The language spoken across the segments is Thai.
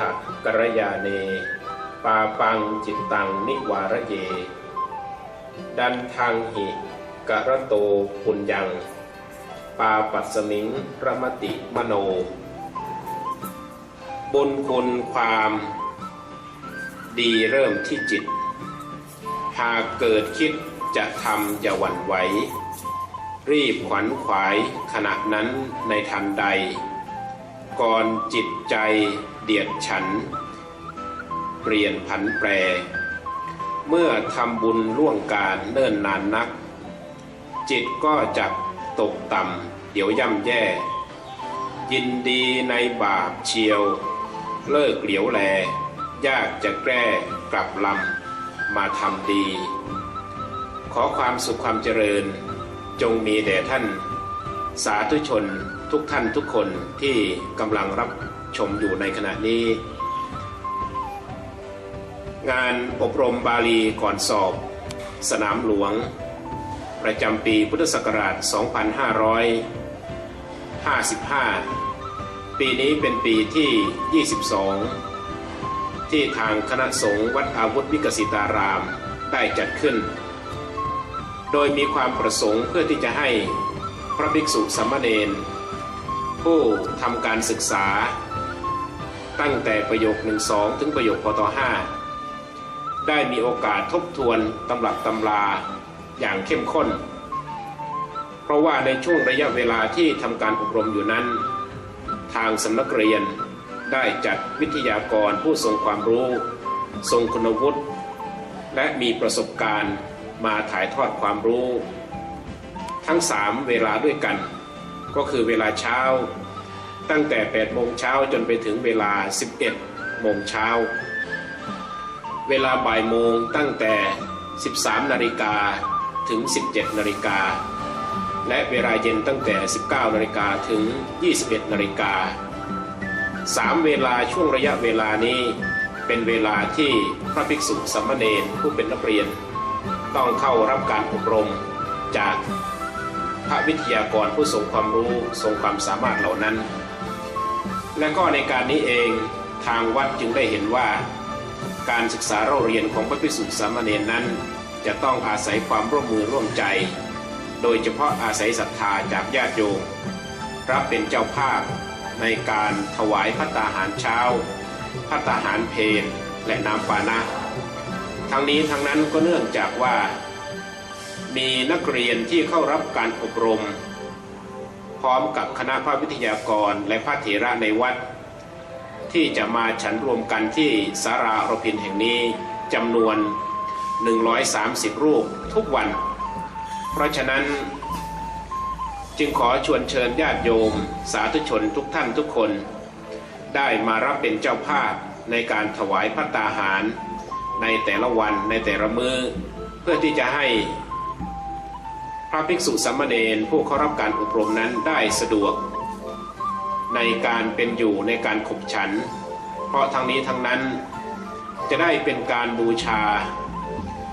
อภิทเระกรยาเน ปาปังจิตตังนิวารเย ดันทางหิกระโตปุญญัง ปาปัสมิงระมติมโน บุญคุณความดีเริ่มที่จิต หากเกิดคิดจะทำอย่าหวั่นไหว รีบขวัญขวายขณะนั้นในทันใด ก่อนจิตใจ เดียดฉัน เปลี่ยนผันแปร เมื่อทำบุญล่วงการเนิ่นนานนัก จิตก็จะตกต่ำเดี๋ยวย่ำแย่ ยินดีในบาปเชียว เลิกเหลียวแล ยากจะแก้กลับลำมาทำดี ขอความสุขความเจริญ จงมีแด่ท่าน สาธุชนทุกท่านทุกคนที่กำลังรับ ชมอยู่ในขณะนี้ งานอบรมบาลีก่อนสอบ สนามหลวง ประจำปีพุทธศักราช 2555 ปีนี้เป็นปีที่ 22 ที่ทางคณะสงฆ์วัดอาวุธวิกสิตารามได้จัดขึ้น โดยมีความประสงค์เพื่อที่จะให้พระภิกษุสามเณรผู้ทำการศึกษา ตั้งแต่ประโยค 1 2 ถึงประโยคพต5ได้มีโอกาสทบทวนตำรับตำราอย่างเข้มข้น เพราะว่าในช่วงระยะเวลาที่ทำการอบรมอยู่นั้น ทางสำนักเรียนได้จัดวิทยากรผู้ทรงความรู้ ทรงคุณวุฒิและมีประสบการณ์มาถ่ายทอดความรู้ ทั้งสามเวลาด้วยกัน ก็คือเวลาเช้า ตั้งแต่ 8 โมงเช้าจนไปถึงเวลา 11 โมงเช้า เวลาบ่ายโมงตั้งแต่ 13 นาฬิกาถึง 17 นาฬิกา และเวลาเย็นตั้งแต่ 19 นาฬิกาถึง 21 นาฬิกาสามเวลาช่วงระยะเวลานี้ เป็นเวลาที่พระภิกษุสามเณรผู้เป็นนักเรียน ต้องเข้ารับการอบรมจากพระวิทยากรผู้ทรงความรู้ทรงความสามารถเหล่านั้น และก็ในการนี้เองทางวัดจึงได้เห็นว่า การศึกษาเราเรียนของพระภิกษุสามเณรนั้น จะต้องอาศัยความร่วมมือร่วมใจ โดยเฉพาะอาศัยศรัทธาจากญาติโยมรับเป็นเจ้าภาพในการถวายพัตตาหารเช้า พัตตาหารเพลและน้ำปานะ ทั้งนี้ทั้งนั้นก็เนื่องจากว่า มีนักเรียนที่เข้ารับการอบรม ร้อมกับคณะพระวิทยากรและพระเถระในวัด ที่จะมาฉันรวมกันที่สาราอรพินแห่งนี้จำนวน 130 รูปทุกวัน เพราะฉะนั้นจึงขอชวนเชิญญาติโยม สาธุชนทุกท่านทุกคน ได้มารับเป็นเจ้าภาพในการถวายพัตตาหาร ในแต่ละวันในแต่ละมือเพื่อที่จะให้ ระภิกษุสามเณรผู้เข้ารับการอบรมนั้นได้สะดวก ในการเป็นอยู่ในการขบฉัน เพราะทั้งนี้ทั้งนั้นจะได้เป็นการบูชา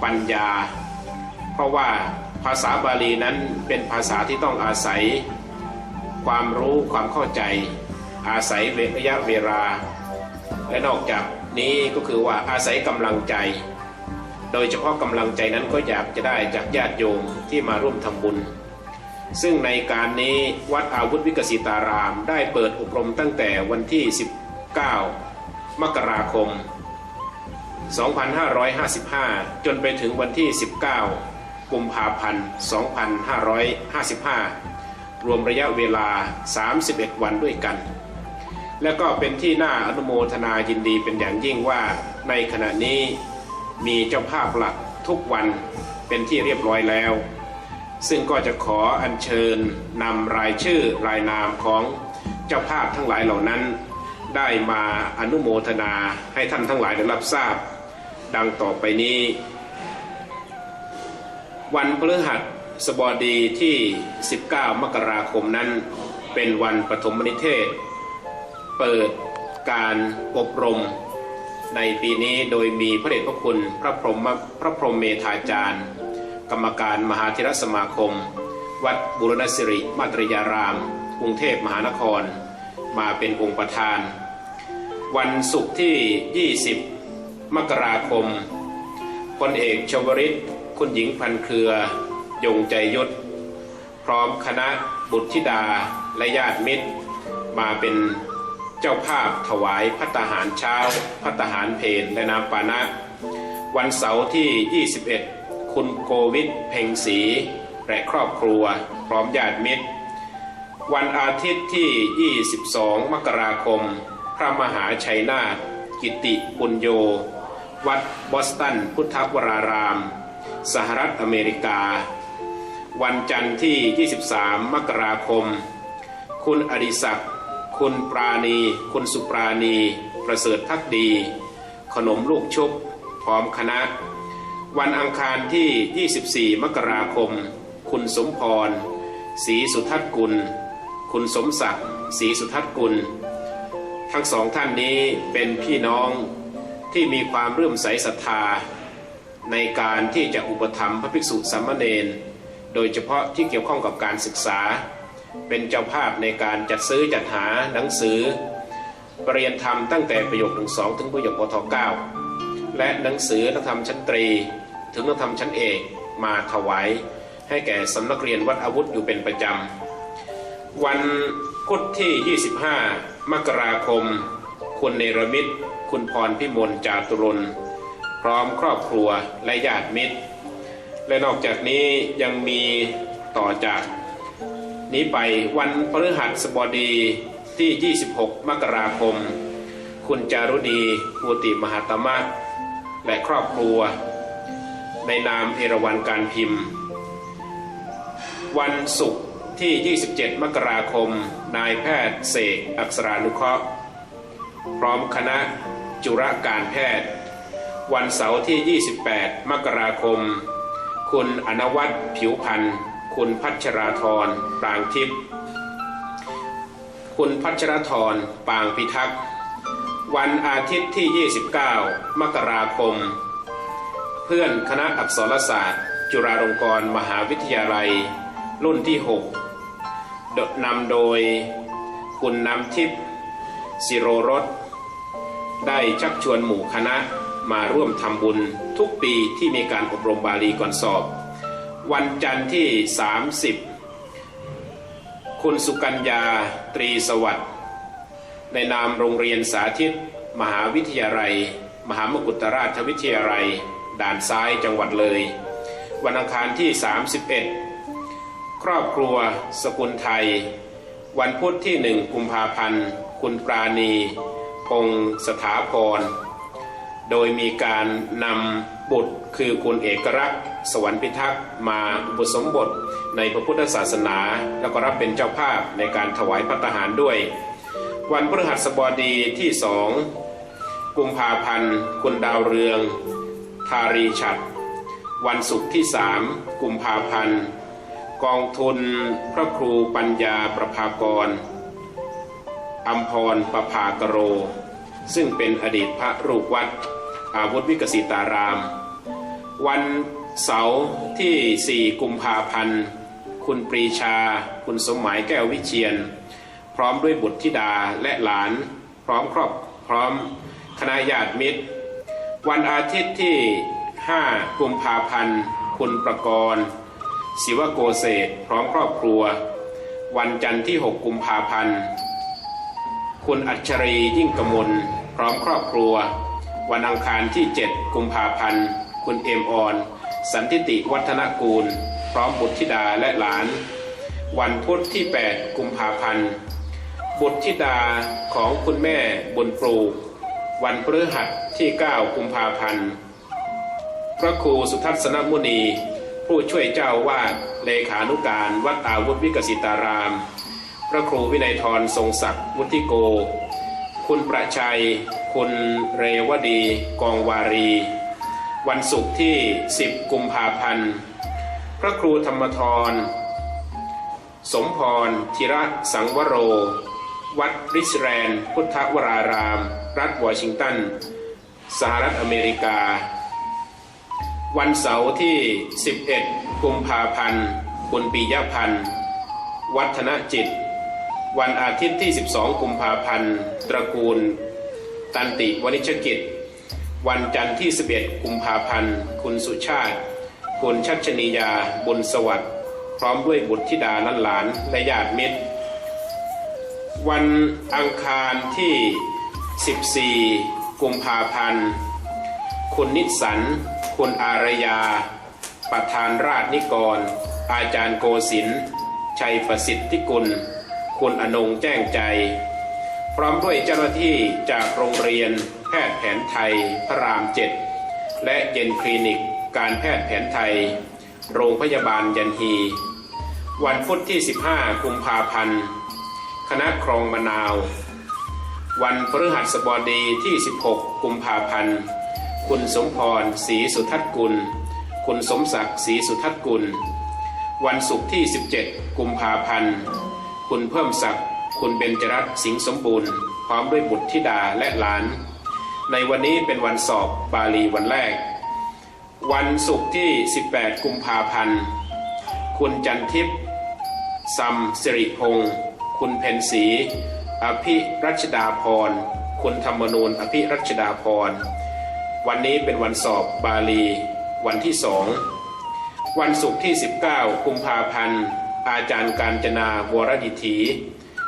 ปัญญา เพราะว่าภาษาบาลีนั้นเป็นภาษาที่ต้องอาศัย ความรู้ความเข้าใจ อาศัยระยะเวลา และนอกจากนี้ก็คือว่าอาศัยกำลังใจ โดยเฉพาะกำลังใจนั้นก็อยากจะได้จากญาติโยมที่มาร่วมทำบุญ ซึ่งในการนี้วัดอาวุธวิกสิตารามได้เปิดอบรมตั้งแต่วันที่ 19 มกราคม 2555 จนไปถึงวันที่ 19 กุมภาพันธ์ 2555 รวมระยะเวลา 31 วันด้วยกันและก็เป็นที่น่าอนุโมทนายินดีเป็นอย่างยิ่งว่าในขณะนี้ มีเจ้าภาพหลักทุกวันเป็นที่เรียบร้อยแล้ว ซึ่งก็จะขออัญเชิญนำรายชื่อรายนามของเจ้าภาพทั้งหลายเหล่านั้น ได้มาอนุโมทนาให้ท่านทั้งหลายได้รับทราบ ดังต่อไปนี้ วันพฤหัสบดีที่ 19 มกราคมนั้น เป็นวันปฐมนิเทศ เปิดการอบรม ในปีนี้โดยมีพระเดชพระคุณพระพรหมพระพรหมเมธาจารย์ กรรมการมหาเทรสมาคม วัดบุรณสิริมาตรยาราม กรุงเทพมหานคร มาเป็นองค์ประธาน วันศุกร์ที่ 20 มกราคมพลเอกชวริตคุณหญิงพันเครือ ยงใจยศ พร้อมคณะบุตรธิดาและญาติมิตร มาเป็น เจ้าภาพถวายพัตตาหารเช้า พัตตาหารเพลและน้ำปานะ วันเสาร์ที่ 21 คุณโกวิทเพ่งศรีและครอบครัวพร้อมญาติมิตร วันอาทิตย์ที่ 22 มกราคม พระมหาชัยนาถกิติปุญโย วัดบอสตันพุทธวราราม สหรัฐอเมริกา วันจันทร์ที่ 23 มกราคม คุณอดิศักดิ์ คุณปราณี คุณสุปราณี ประเสริฐพักดี ขนมลูกชุบพร้อมคณะ วันอังคารที่ 24 มกราคม คุณสมพรศรีสุทัศกุล คุณสมศักดิ์ศรีสุทัศกุล ทั้งสองท่านนี้เป็นพี่น้องที่มีความเรื่มใสศรัทธา ในการที่จะอุปถัมภ์พระภิกษุสามเณรโดยเฉพาะที่เกี่ยวข้องกับการศึกษา เป็นเจ้าภาพในการจัดซื้อจัดหาหนังสือปรริยนธรรมตั้งแต่ประโยคหนึ่งสองถึงประโยคปทเก้าและหนังสือนักธรรมชั้นตรี ถึงนักธรรมชั้นเอกมาถวายให้แก่สำนักเรียนวัดอาวุธอยู่เป็นประจำ วันพุธที่ 25 มกราคม คุณเนรมิตร คุณพรพิมลจาตุรนพร้อมครอบครัวและญาติมิตร และนอกจากนี้ยังมีต่อจาก นี้ไปวันพฤหัสบดีที่ 26 มกราคม คุณจารุณีภูติมหาตมะและครอบครัว ในนามเอราวันการพิมพ์ วันศุกร์ที่ 27 มกราคม นายแพทย์เสกอักษรานุเคราะห์ พร้อมคณะจุรการแพทย์ วันเสาร์ที่ 28 มกราคม คุณอนวัตผิวพันธ์ คุณพัชราธรปรางทิพย์คุณพัชรธรปางพิทักษ์ วันอาทิตย์ที่ 29 มกราคม เพื่อนคณะอักษรศาสตร์ จุฬาลงกรณ์มหาวิทยาลัย รุ่นที่6โดนำโดย คุณน้ำทิพย์สิโรรสได้ชักชวนหมู่คณะมาร่วมทำบุญทุกปีที่มีการอบรมบาลีก่อนสอบ วันจันทร์ที่ 30 คุณสุกัญญาตรีสวัสดิ์ในนามโรงเรียนสาธิต มหาวิทยาลัย มหามกุฏราชวิทยาลัย ด่านซ้ายจังหวัดเลย วันอังคารที่ 31 ครอบครัว สกุลไทย วันพุธที่หนึ่งกุมภาพันธ์ คุณปราณี พงสถาพร โดยมีการนำ บุตรคือคุณเอกรักษ์สวรรค์พิทักษ์มาอุปสมบทในพระพุทธศาสนา แล้วก็รับเป็นเจ้าภาพในการถวายพัตตาหารด้วย วันพฤหัสบดีที่สองกุมภาพันธ์คุณดาวเรือง ทารีฉัด วันศุกร์ที่สามกุมภาพันธ์กองทุนพระครูปัญญาประภากรอัมพรประภากโร ซึ่งเป็นอดีตพระรูปวัดอาวุธวิกสิตาราม วันเสาร์ที่ 4 กุมภาพันธ์ คุณปรีชา คุณสมหมายแก้ววิเชียน พร้อมด้วยบุตรธิดาและหลาน พร้อมครอบพร้อมคณะญาติมิตร วันอาทิตย์ที่ 5 กุมภาพันธ์ คุณประกรณ์ศิวโกเศษพร้อมครอบครัว วันจันทร์ที่ 6 กุมภาพันธ์ คุณอัชรียิ่งกมลพร้อมครอบครัว วันอังคารที่ 7 กุมภาพันธ์ คุณเอมออน สันติติวัฒนกูล พร้อมบุตรธิดาและหลาน วันพุธที่ 8 กุมภาพันธ์ บุตรธิดาของคุณแม่บุญปลูก วันพฤหัสที่ 9 กุมภาพันธ์ พระครูสุทัศนมุนี ผู้ช่วยเจ้าวาดเลขานุการวัดอาวุธวิกสิตาราม พระครูวินัยทรทรงศักดิ์วุฒิโก คุณประชัย คุณเรวดี กองวารี วันศุกร์ที่ 10 กุมภาพันธ์ พระครูธรรมทร สมพรธิระสังวโร วัดริชแรน พุทธวราราม รัฐวอชิงตัน สหรัฐอเมริกา วันเสาร์ที่ 11 กุมภาพันธ์ คุณปียพันธ์ วัฒนจิต วันอาทิตย์ที่ 12 กุมภาพันธ์ ตระกูล ตันติวณิชกิจ วันจันทร์ที่ 11 กุมภาพันธ์ คุณสุชาติ คุณชัชนียา บุญสวัสดิ์ พร้อมด้วยบุตรธิดาลันหลานและญาติมิตร วันอังคารที่ 14 กุมภาพันธ์ คุณนิสัน คุณอารยา ประธานราชนิกร อาจารย์โกศินชัยประสิทธิกุล คุณอนงแจ้งใจ พร้อมด้วยเจ้าหน้าที่จากโรงเรียน แพทย์แผนไทยพระรามเจ็ดและเย็นคลินิกการแพทย์แผนไทย โรงพยาบาลยันฮี วันพุธที่ 15 กุมภาพันธ์ คณะครองมะนาว วันพฤหัสบดีที่ 16 กุมภาพันธ์ คุณสมพรศรีสุทัศกุล คุณสมศักดิ์ศรีสุทัศกุล วันศุกร์ที่ 17 กุมภาพันธ์ คุณเพิ่มศักดิ์ คุณเบญจรัตน์สิงห์สมบูรณ์ พร้อมด้วยบุตรธิดาและหลาน ในวันนี้เป็นวันสอบบาลีวันแรก วันศุกร์ที่ 18 กุมภาพันธ์ คุณจันทิพย์ซัมสิริพงศ์คุณเพนศรีอภิรัชดาพร คุณธรรมนูญอภิรัชดาพร วันนี้เป็นวันสอบบาลี วันที่สองวันศุกร์ที่ 19 กุมภาพันธ์ อาจารย์การจนาวรดิถี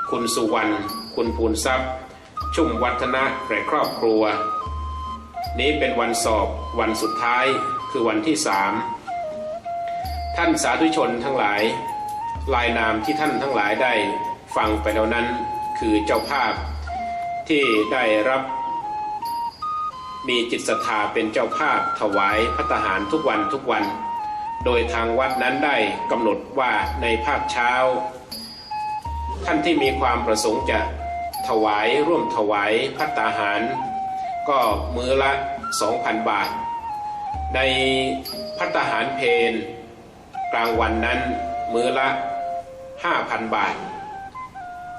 คุณสุวรรณ คุณภูนทรัพย์ ชุ่มวัฒนะและครอบครัว นี้เป็นวันสอบวันสุดท้ายคือวันที่สามท่านสาธุชนทั้งหลาย ลายนามที่ท่านทั้งหลายได้ฟังไปแล้วนั้นคือเจ้าภาพที่ได้รับ มีจิตศรัทธาเป็นเจ้าภาพถวายพัตหารทุกวันทุกวัน โดยทางวัดนั้นได้กำหนดว่าในภาคเช้า ท่านที่มีความประสงค์จะ ถวายร่วมถวายพัตตาหาร ก็มือละ 2,000 บาท ในพัตตาหารเพนกลางวันนั้นมือละ 5,000 บาท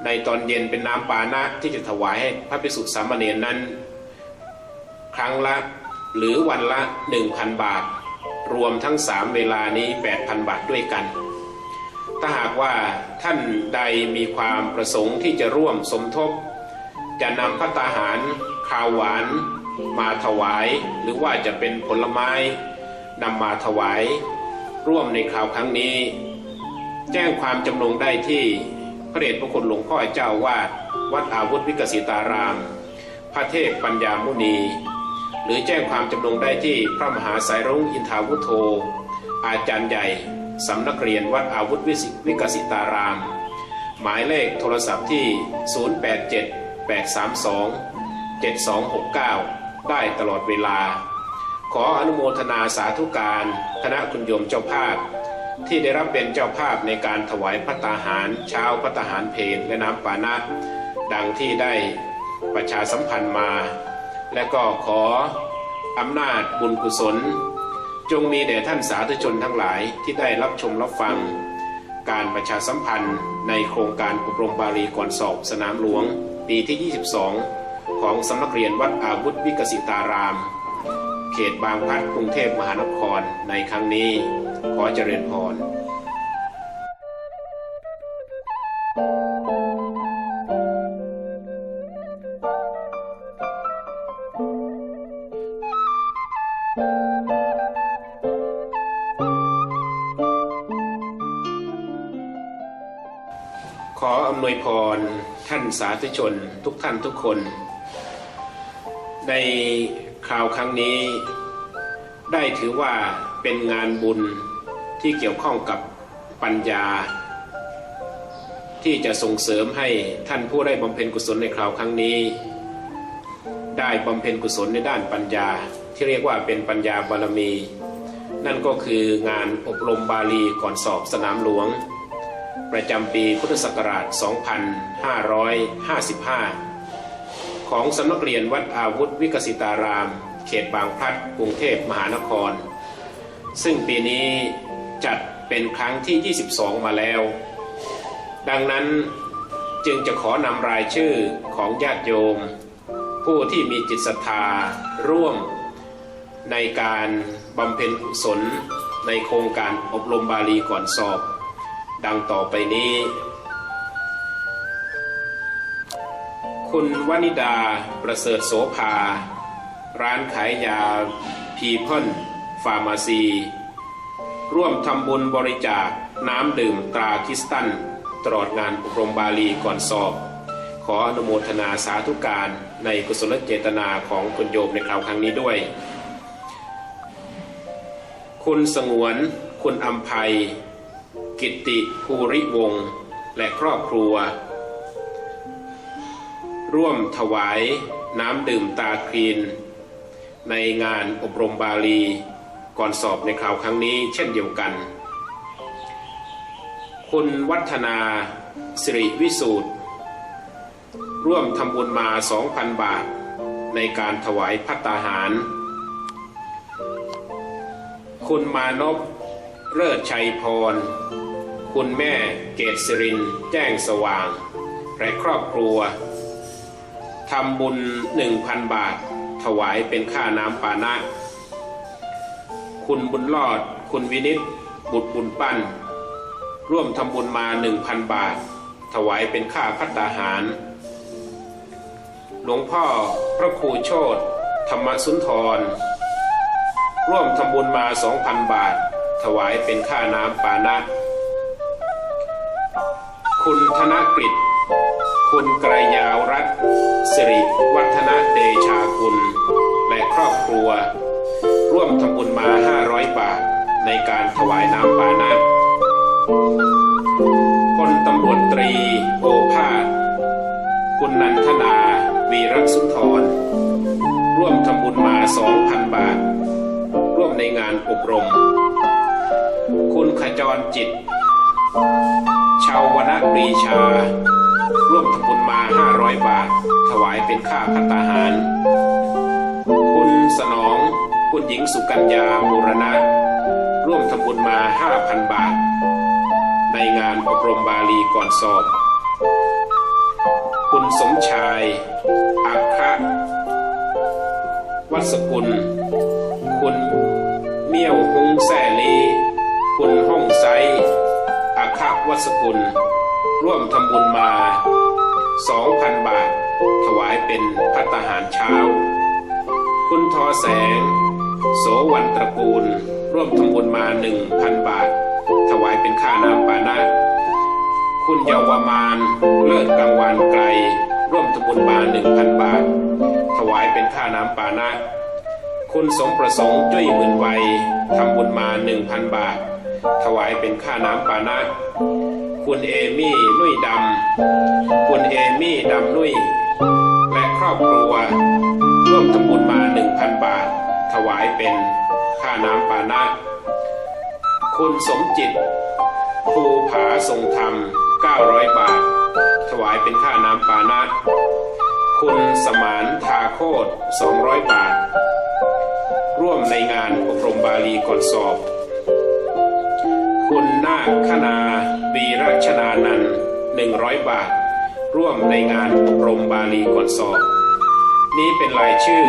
ในตอนเย็นเป็นน้ำปานะที่จะถวายให้พระภิกษุสามเณรนั้น ครั้งละหรือวันละ 1,000 บาท รวมทั้งสามเวลานี้ 8,000 บาทด้วยกัน ถ้าหากว่าท่านใดมีความประสงค์ที่จะร่วมสมทบ จะนำพัตตาหารข้าวหวานมาถวาย หรือว่าจะเป็นผลไม้นำมาถวาย ร่วมในคราวครั้งนี้ แจ้งความจำนงได้ที่พระเดชพระคุณหลวงพ่อเจ้าวาดวัดอาวุธวิกสิตาราม พระเทพปัญญามุนี หรือแจ้งความจำนงได้ที่พระมหาสายรุ้งอินทาวุโธอาจารย์ใหญ่ สำนักเรียนวัดอาวุธวิสิวิกสิตาราม หมายเลขโทรศัพท์ที่ 087 832 7269 ได้ตลอดเวลา ขออนุโมทนาสาธุการคณะคุณโยมเจ้าภาพ ที่ได้รับเป็นเจ้าภาพในการถวายพัตตาหารเช้าพัตตาหารเพลและน้ำปานะ ดังที่ได้ประชาสัมพันธ์มา และก็ขออำนาจบุญกุศล จงมีแด่ท่านสาธุชนทั้งหลายที่ได้รับชมรับฟัง การประชาสัมพันธ์ในโครงการอบรมบาลีก่อนสอบสนามหลวง ปีที่ 22 ของสำนักเรียนวัดอาวุธวิกสิตาราม เขตบางพลัดกรุงเทพมหานครในครั้งนี้ขอเจริญพรานสาธุชนทุกท่านทุกคน ในคราวครั้งนี้ ได้ถือว่าเป็นงานบุญที่เกี่ยวข้องกับปัญญา ที่จะส่งเสริมให้ท่านผู้ได้บำเพ็ญกุศลในคราวครั้งนี้ ได้บำเพ็ญกุศลในด้านปัญญาที่เรียกว่าเป็นปัญญาบารมี นั่นก็คืองานอบรมบาลีก่อนสอบสนามหลวง ประจำปีพุทธศักราช 2555 ของสำนักเรียนวัดอาวุธวิกสิตาราม เขตบางพลัดกรุงเทพมหานคร ซึ่งปีนี้จัดเป็นครั้งที่ 22 มาแล้ว ดังนั้นจึงจะขอนำรายชื่อของญาติโยม ผู้ที่มีจิตศรัทธาร่วม ในการบำเพ็ญกุศลในโครงการอบรมบาลีก่อนสอบ ดังต่อไปนี้ คุณวนิดาประเสริฐโสภา ร้านขายยาพีเพิลฟาร์มาซี ร่วมทำบุญบริจาคน้ำดื่มตราคิสตัน ตลอดงานอบรมบาลีก่อนสอบ ขออนุโมทนาสาธุการในกุศลเจตนาของคุณโยมในคราวครั้งนี้ด้วย คุณสงวน คุณอัมภัย กิตติภูริวงศ์และครอบครัว ร่วมถวายน้ำดื่มตาครีน ในงานอบรมบาลี ก่อนสอบในคราวครั้งนี้เช่นเดียวกัน คุณวัฒนาสิริวิสูตรร่วมทำบุญมา 2,000 บาท ในการถวายพัตตาหาร คุณมานพ เลิศชัยพร คุณแม่เกตสิริน แจ้งสว่างและครอบครัวทำบุญ 1,000 บาท ถวายเป็นค่าน้ำปานะ คุณบุญรอด คุณวินิตบุตรบุญปั้น ร่วมทำบุญมา 1,000 บาท ถวายเป็นค่าพัตาหาร หลวงพ่อพระครูโชตธรรมสุนทร ร่วมทำบุญมา 2,000 บาท ถวายเป็นค่าน้ำปานะ คุณธนกฤษคุณกระยาวรัตน์สิริวัฒนเดชาคุณ และครอบครัว ร่วมทำบุญมา 500 บาท ในการถวายน้ำปานะพลตำรวจตรีโอภาสคุณนันทนา วีรสุนทร ร่วมทำบุญมา 2,000 บาท ร่วมในงานอบรม คุณขจรจิต ชาววนปรีชา ร่วมทำบุญมา 500 บาท ถวายเป็นค่าพัตตาหาร คุณสนอง คุณหญิงสุกัญญาบูรณะ ร่วมทำบุญมา 5,000 บาท ในงานอบรมบาลีก่อนสอบ คุณสมชาย อัคคะวัสกุล คุณเมี่ยวฮงแซ่ วัสกุล ร่วมทำบุญมา 2,000 บาท ถวายเป็นพัตตาหารเช้า คุณทอแสง โสวันตระกูล ร่วมทำบุญมา 1,000 บาท ถวายเป็นค่าน้ำปานะคุณเยาวมานเลิศกังวานไกล ร่วมทำบุญมา 1,000 บาท ถวายเป็นค่าน้ำปานะคุณสมประสงค์จุ้ยหมื่นวัยทำบุญมา 1,000 บาท ถวายเป็นค่าน้ำปานะ คุณเอมี่นุ่ยดำ คุณเอมี่ดำนุ่ย และครอบครัว ร่วมทำบุญมา 1,000 บาท ถวายเป็นค่าน้ำปานะ คุณสมจิตภูผาทรงธรรม 900 บาท ถวายเป็นค่าน้ำปานะคุณสมานทาโคต200 บาท ร่วมในงานอบรมบาลีก่อนสอบ คุณนาคคณาวีรชนานันท์100บาท ร่วมในงานอบรมบาลีก่อนสอบ นี้เป็นรายชื่อ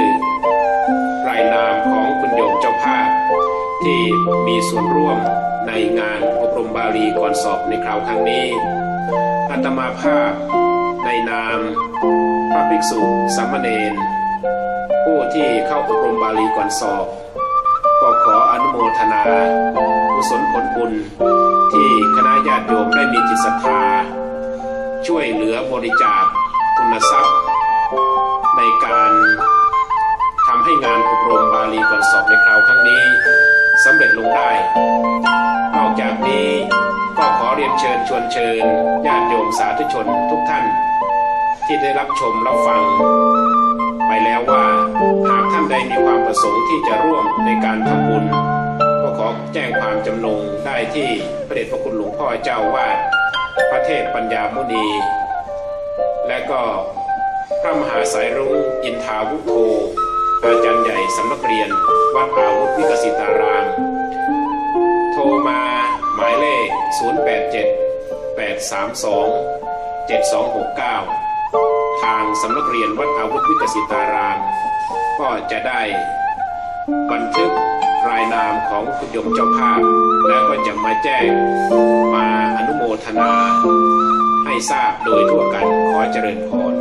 รายนามของคุณโยมเจ้าภาพ ที่มีส่วนร่วมในงานอบรมบาลีก่อนสอบในคราวครั้งนี้อาตมาภาพในนามพระภิกษุสามเณรผู้ที่เข้าอบรมบาลีก่อนสอบ โมทนากุศลผลบุญที่คณะญาติโยมได้มีจิตศรัทธา ช่วยเหลือบริจาคทุนทรัพย์ ในการทำให้งานอบรมบาลีก่อนสอบในคราวครั้งนี้สำเร็จลงได้ นอกจากนี้ก็ขอเรียนเชิญชวนเชิญญาติโยมสาธุชนทุกท่าน ที่ได้รับชมรับฟัง ไปแล้วว่าหากท่านใดมีความประสงค์ที่จะร่วมในการทำบุญ แจ้งความจำนงได้ที่พระเดชพระคุณหลวงพ่อเจ้าวาดพระเทพปัญญามุนี และก็พระมหาสายรุ้งอินทาวุโธอาจารย์ใหญ่สำนักเรียน วัดอาวุธวิกสิตาราม โทรมาหมายเลข 087 832 7269 ทางสำนักเรียนวัดอาวุธวิกสิตาราม ก็จะได้บันทึก นามของคุณโยมเจ้าภาพ แล้วก็จะมาแจ้งมาอนุโมทนา ให้ทราบโดยทั่วกันขอเจริญพร